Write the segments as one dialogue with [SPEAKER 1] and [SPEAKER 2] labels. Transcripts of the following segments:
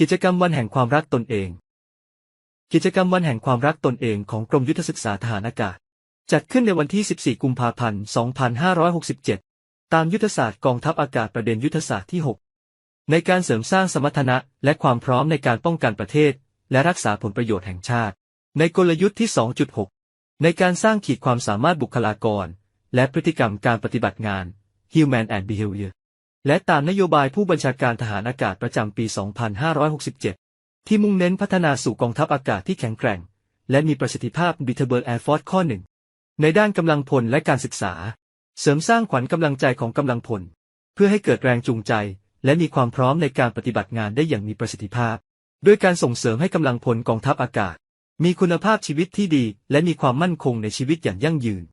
[SPEAKER 1] กิจกรรมวันแห่งความรักตนเอง กิจกรรมวันแห่งความรักตนเองของกรมยุทธศึกษาทหารอากาศ จัดขึ้นในวันที่ 14 กุมภาพันธ์ 2567 ตามยุทธศาสตร์กองทัพอากาศประเด็นยุทธศาสตร์ที่ 6 ในการเสริมสร้างสมรรถนะและความพร้อมในการป้องกันประเทศ และรักษาผลประโยชน์แห่งชาติ ในกลยุทธ์ที่ 2.6 ในการสร้างขีดความสามารถบุคลากร และพฤติกรรมการปฏิบัติงาน Human and Behavior และตามนโยบายผู้บัญชาการทหารอากาศประจำปี 2567 ที่มุ่งเน้นพัฒนาสู่กองทัพอากาศที่แข็งแกร่ง และมีประสิทธิภาพ b i t a b l e Air Force ข้อหนึ่งในด้านกำลังพลและการศึกษา เสริมสร้างขวัญกำลังใจของกำลังพล เพื่อให้เกิดแรงจูงใจ และมีความพร้อมในการปฏิบัติงานได้อย่างมีประสิทธิภาพ ด้วยการส่งเสริมให้กำลังพลกองทัพอากาศ มีคุณภาพชีวิตที่ดี และมีความมั่นคงในชีวิตอย่างยั่งยืน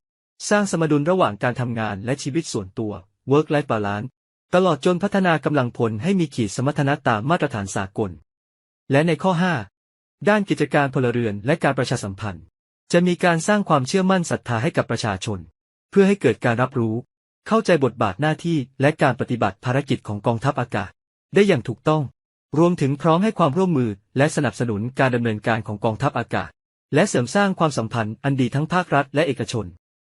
[SPEAKER 1] สร้างสมดุลระหว่างการทำงานและชีวิตส่วนตัว work life balance ตลอดจนพัฒนากำลังพลให้มีขีดสมรรถนะตามมาตรฐานสากล และในข้อ 5 ด้านกิจการพลเรือนและการประชาสัมพันธ์ จะมีการสร้างความเชื่อมั่นศรัทธาให้กับประชาชน เพื่อให้เกิดการรับรู้ เข้าใจบทบาทหน้าที่และการปฏิบัติภารกิจของกองทัพอากาศ ได้อย่างถูกต้อง รวมถึงพร้อมให้ความร่วมมือและสนับสนุนการดำเนินการของกองทัพอากาศ และเสริมสร้างความสัมพันธ์อันดีทั้งภาครัฐและเอกชน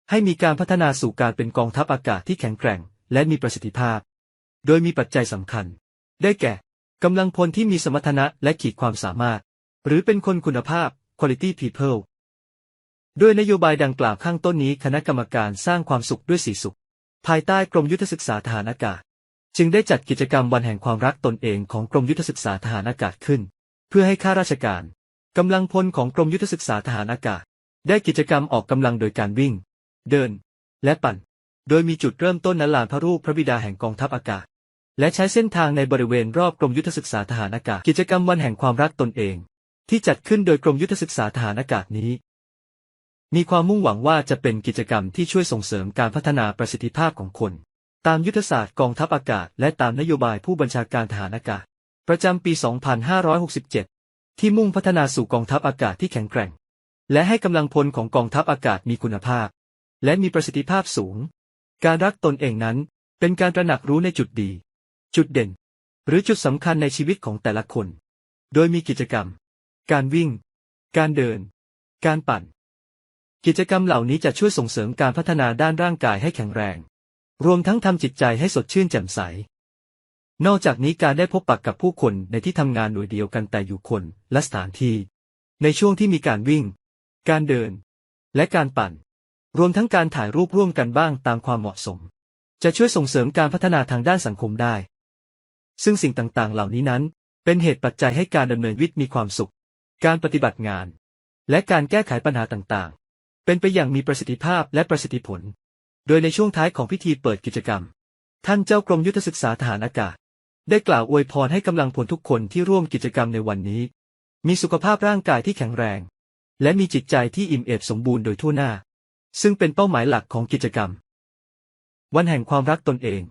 [SPEAKER 1] ให้มีการพัฒนาสู่การเป็นกองทัพอากาศที่แข็งแกร่ง และมีประสิทธิภาพ โดยมีปัจจัยสำคัญ ได้แก่กำลังพลที่มีสมรรถนะและขีดความสามารถ หรือเป็นคนคุณภาพ quality people ด้วยนโยบายดังกล่าวข้างต้นนี้คณะกรรมการสร้างความสุขด้วยสีสุข ภายใต้กรมยุทธศึกษาทหารอากาศ จึงได้จัดกิจกรรมวันแห่งความรักตนเองของกรมยุทธศึกษาทหารอากาศขึ้น เพื่อให้ข้าราชการกำลังพลของกรมยุทธศึกษาทหารอากาศ ได้กิจกรรมออกกำลังโดยการวิ่ง เดิน และปั่น โดยมีจุดเริ่มต้นณลานพระรูปพระบิดาแห่งกองทัพอากาศ และใช้เส้นทางในบริเวณรอบกรมยุทธศึกษาทหารอากาศกิจกรรมวันแห่งความรักตนเอง ที่จัดขึ้นโดยกรมยุทธศึกษาทหารอากาศนี้ มีความมุ่งหวังว่าจะเป็นกิจกรรมที่ช่วยส่งเสริมการพัฒนาประสิทธิภาพของคน ตามยุทธศาสตร์กองทัพอากาศ และตามนโยบายผู้บัญชาการทหารอากาศ ประจำปี 2567 ที่มุ่งพัฒนาสู่กองทัพอากาศที่แข็งแกร่ง และให้กำลังพลของกองทัพอากาศมีคุณภาพ และมีประสิทธิภาพสูง การรักตนเองนั้น เป็นการตระหนักรู้ในจุดดี จุดเด่น หรือจุดสำคัญในชีวิตของแต่ละคน โดยมีกิจกรรม การวิ่ง การเดิน การปั่น กิจกรรมเหล่านี้จะช่วยส่งเสริมการพัฒนาด้านร่างกายให้แข็งแรง รวมทั้งทำจิตใจให้สดชื่นแจ่มใส นอกจากนี้การได้พบปะกกับผู้คนในที่ทำงานหน่วยเดียวกันแต่อยู่คนและสถานที่ ในช่วงที่มีการวิ่ง การเดิน และการปั่น รวมทั้งการถ่ายรูปร่วมกันบ้างตามความเหมาะสมจะช่วยส่งเสริมการพัฒนาทางด้านสังคมได้ ซึ่งสิ่งต่างๆ เหล่านี้นั้น เป็นเหตุปัจจัยให้การดำเนินวิทย์มีความสุข การปฏิบัติงาน และการแก้ไขปัญหาต่างๆ เป็นไปอย่างมีประสิทธิภาพและประสิทธิผล โดยในช่วงท้ายของพิธีเปิดกิจกรรม ท่านเจ้ากรมยุทธศึกษาทหารอากาศ ได้กล่าวอวยพรให้กำลังพลทุกคนที่ร่วมกิจกรรมในวันนี้ มีสุขภาพร่างกายที่แข็งแรง และมีจิตใจที่อิ่มเอิบสมบูรณ์โดยทั่วหน้า ซึ่งเป็นเป้าหมายหลักของกิจกรรม วันแห่งความรักตนเอง